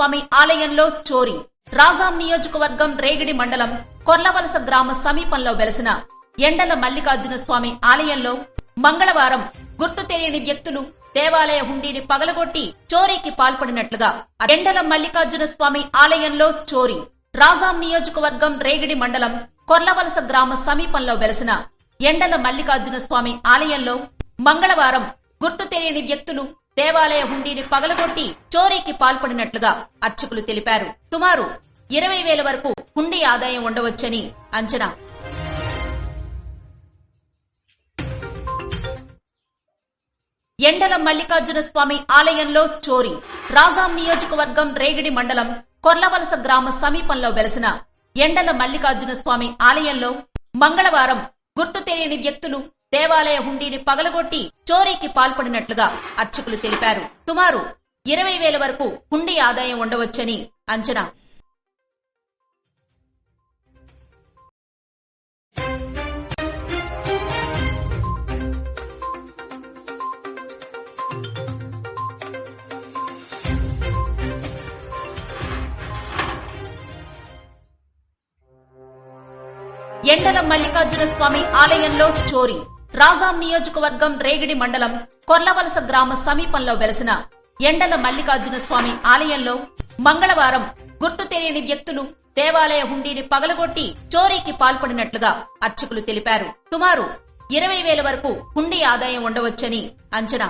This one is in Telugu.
స్వామి ఆలయంలో చోరీ. రాజాం నియోజకవర్గం రేగిడి మండలం కొర్లవలస గ్రామ సమీపంలో వెలసిన ఎండల మల్లికార్జున స్వామి ఆలయంలో మంగళవారం గుర్తు తెలియని వ్యక్తులు దేవాలయ హుండీని పగలగొట్టి చోరీకి పాల్పడినట్లుగా ఎండల మల్లికార్జున స్వామి ఆలయంలో చోరీ. రాజాం నియోజకవర్గం రేగిడి మండలం కొర్లవలస గ్రామ సమీపంలో వెలసిన ఎండల మల్లికార్జున స్వామి ఆలయంలో మంగళవారం గుర్తు తెలియని వ్యక్తులు దేవాలయ హుండీని పగలగొట్టి చోరీకి పాల్పడినట్లుగా అర్చకులు తెలిపారు. సుమారు ఇరవై వేల వరకు హుండీ ఆదాయం ఉండవచ్చని అంచనా. ఎండల మల్లికార్జున స్వామి ఆలయంలో చోరీ. రాజాం నియోజకవర్గం రేగిడి మండలం కొర్లవలస గ్రామ సమీపంలో వెలసిన ఎండల మల్లికార్జున స్వామి ఆలయంలో మంగళవారం గుర్తు తెలియని వ్యక్తులు దేవాలయ హుండీని పగలగొట్టి చోరీకి పాల్పడినట్లుగా అర్చకులు తెలిపారు. సుమారు ఇరవై వేల వరకు హుండీ ఆదాయం ఉండవచ్చని అంచనా. ఎండల మల్లికార్జున స్వామి ఆలయంలో చోరీ. రాజాం నియోజకవర్గం రేగిడి మండలం కొర్లవలస గ్రామ సమీపంలో వెలసిన ఎండల మల్లికార్జున స్వామి ఆలయంలో మంగళవారం గుర్తు తెలియని వ్యక్తులు దేవాలయ హుండీని పగలగొట్టి చోరీకి పాల్పడినట్లుగా అర్చకులు తెలిపారు. సుమారు ఇరవై వేల వరకు హుండీ ఆదాయం ఉండవచ్చని అంచనా